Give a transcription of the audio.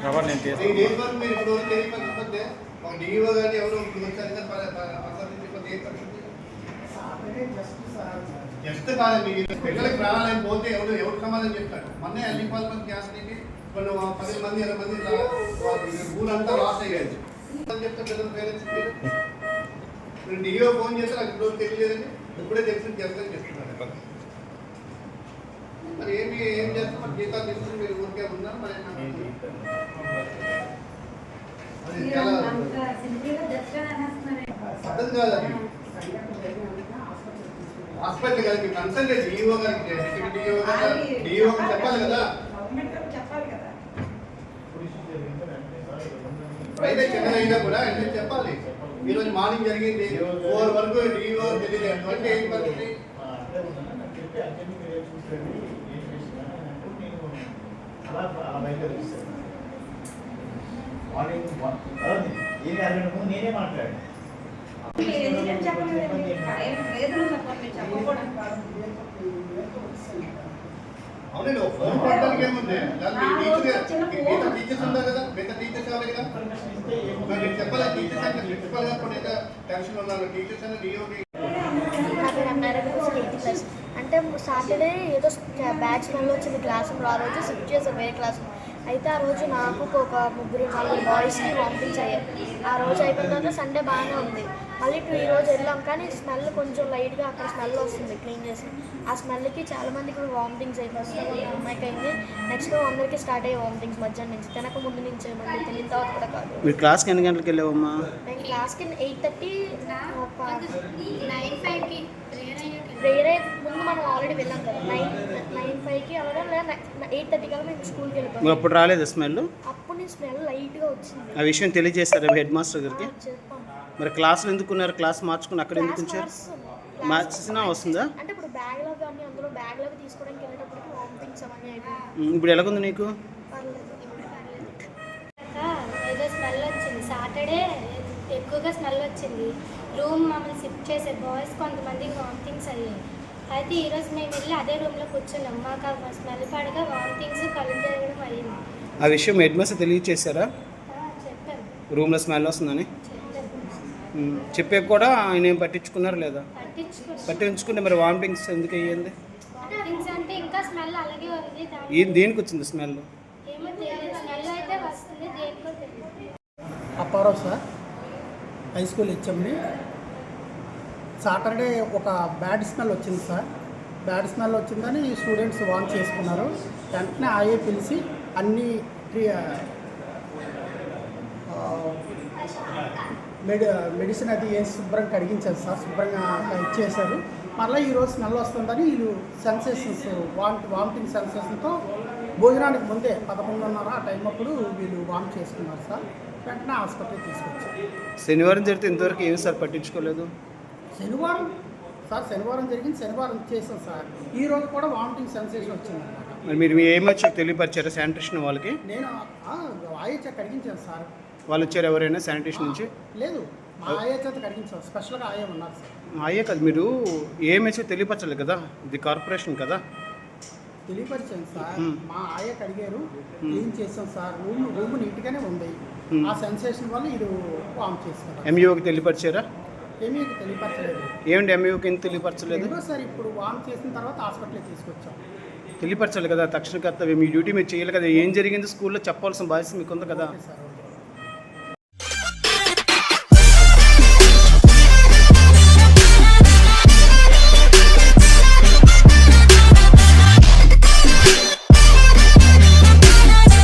ఎవరు నేను జస్ట్ కాదు మీ పిల్లలకి ప్రాణాలయం పోతే ఎవరు ఎవరు సమాధానం చెప్తాడు మొన్నే అన్ని పది మంది గ్యాస్ నీటి కొన్ని పది మంది ఇరవై మంది ఊరంతా లాస్ అయ్యారు అని పిల్లల పేరెంట్స్ మీరు డిఓ ఫోన్ చేస్తే నాకు ఇప్పుడు తెలియలేదండి ఇప్పుడే తెలిసి చేస్తాను చెప్తున్నాడు. మరి ఏమి ఏం చేస్తాం మరి జీతాలు తీసుకుని మీరు ఊరికే ఉన్నారు మరి అది చాలా పద్ధతి కాదు అది. హాస్పిటల్ గారికి కన్సల్ట్ డిఓ గారికి డిస్ట్రిక్ట్ డిఓ గారికి డిఓ చెప్పాలి కదా. అయితే చిన్నదైనా కూడా ఎందుకు చెప్పాలి. ఈ రోజు మార్నింగ్ జరిగింది. ఫోర్ వరకు డిఓ తెలియదు నేనే మాట్లాడాను అవునండి ఫోన్ పడడానికి ఏముంది మిగతా టీచర్స్ ఉంటారు కదా మిగతా టీచర్స్ కావాలి కదా మీరు చెప్పాలి టీచర్స్ అంటే ప్రిన్సిపల్ గారు టెన్షన్ ఉన్నారు టీచర్స్ అంటే డిఓకి అంటే సాటర్డే ఏదో బ్యాచ్ స్మెల్ వచ్చింది క్లాస్ రూమ్లో ఆ రోజు షిఫ్ట్ చేశారు వేరే క్లాస్ అయితే ఆ రోజు నాకు ఒక ముగ్గురు నలుగురు బాయ్స్కి వామిటింగ్స్ అయ్యాయి ఆ రోజు అయిపోయిన తర్వాత సండే బాగానే ఉంది. మళ్ళీ టూ ఈ రోజు వెళ్ళాం కానీ స్మెల్ కొంచెం లైట్గా అక్కడ స్మెల్ వస్తుంది క్లీన్ చేసి. ఆ స్మెల్కి చాలా మందికి వామిటింగ్స్ అయ్యి ఫస్ట్ అమ్మాయికి అయింది. నెక్స్ట్ అందరికీ స్టార్ట్ అయ్యాయి వామిటింగ్స్ మధ్యాహ్నం నుంచి. తినక ముందు నుంచి మళ్ళీ తిన్న తర్వాత కూడా కాదు. మీరు క్లాస్కి ఎన్ని గంటలకు వెళ్ళావమ్మా? నేను క్లాస్కి ఎయిట్ థర్టీ నైన్ ఫైవ్కి ప్రేయర్ అయ్యే ముందు మనం ఆల్రెడీ వెళ్ళాం కదా. నైన్ నైన్ ఫైవ్కి అలాగే లేదా ఎయిట్ థర్టీ కల్లా మేము స్కూల్కి వెళ్ళిపోయాం అప్పుడు రాలేదు స్మెల్ ఆ విషయం తెలియజేశారు హెడ్ మాస్టర్ గారికి? మరి క్లాసులు ఎందుకున్నారు? క్లాస్ మార్చుకుని అక్కడ ఎందుకు ఉంచారు. మార్చినా వస్తుందా? అంటే ఇప్పుడు ఎలాగుంది నీకు? పర్లేదు. ఏదో స్మెల్ వచ్చింది. సాటర్డే ఎక్కువగా స్మెల్ వచ్చింది. రూమ్ మమ్మల్ని షిఫ్ట్ చేసే బాయ్స్ కొంతమందికి వామిటింగ్స్ అయ్యాయి. అయితే ఈరోజు మేము వెళ్ళి అదే రూమ్లో కూర్చున్నాం. మాకు ఆ స్మెల్ పడగా వామిటింగ్స్ కళ్ళు తిరగడం అయ్యింది ఆ విషయం హెడ్ మాస్టర్ తెలియజేశారా ఆ, చెప్పాను రూమ్లో స్మెల్ వస్తుందని? చెప్పాక కూడా ఆయన ఏం పట్టించుకున్నారు లేదా? పట్టించుకుంటే మరి వామిటింగ్స్ ఎందుకు అయ్యింది? వామిటింగ్స్ అంటే ఇంకా స్మెల్ అలాగే ఉంది. ఈ దాని దేనికి వచ్చింది స్మెల్? ఏమో తెలియదు. స్మెల్ అయితే వస్తుంది. దేనికో తెలియదు. Apparao sir high school HMD Saturday ఒక బ్యాడ్ స్మెల్ వచ్చింది సార్. బ్యాడ్ స్మెల్ వచ్చిందని స్టూడెంట్స్ వాన్ చేసుకున్నారు. వెంటనే ఆయే పిలిచి అన్ని మెడి మెడిసిన్ అది వేసి శుభ్రం కడిగించారు సార్ శుభ్రంగా ఇచ్చేశారు. మళ్ళీ ఈరోజు స్మెల్ వస్తుందని వీళ్ళు సెన్సేషన్స్ వామిట్ వామిటింగ్ సెన్సేషన్తో భోజనానికి ముందే పదకొండున్నర ఆ టైం అప్పుడు వీళ్ళు వామిట్ చేసుకున్నారు సార్. వెంటనే ఆసుపత్రికి తీసుకొచ్చారు. శనివారం జరిగితే ఇంతవరకు ఏమి సార్ పట్టించుకోలేదు? శనివారం సార్ శనివారం జరిగింది శనివారం చేసాం సార్. ఈ రోజు కూడా వామిటింగ్ సెన్సేషన్ వచ్చింది మరి మీరు ఏమొచ్చో తెలియపరిచారా శానిటేషన్ వాళ్ళకి? నేను ఆయే చేత కడిగించాను సార్. వాళ్ళు వచ్చారు ఎవరైనా శానిటేషన్ నుంచి? లేదు మా ఆయే చేత కడిగించాను స్పెషల్గా ఆయే ఉన్నారు సార్. అయ్యే కదా మీరు ఏమేసో తెలియపరచాలి కదా ఇది కార్పొరేషన్ కదా. తెలియపరిచాను సార్. మా ఆయే కడిగారు క్లీన్ చేసాం సార్? రూమ్ రూమ్ నీట్గానే ఉంది. ఆ సెన్సేషన్ వల్ల ఇది వామ్ చేసుకున్నాం ఎంఈఓకి తెలియపరిచారా? ఏమీ తెలియపరచలేదు. ఏమిటి ఎంఈఓకి ఎందుకు తెలియపరచలేదు? రెండోసారి ఇప్పుడు వామ్ చేసిన తర్వాత హాస్పిటల్కి తీసుకొచ్చాం. తెలియపరచాలి కదా తక్షణ కర్తవ్యం. మీ డ్యూటీ మీరు చేయాలి కదా. ఏం జరిగింది? స్కూల్లో చెప్పాల్సిన బాధ్యత మీకు ఉంది కదా సార్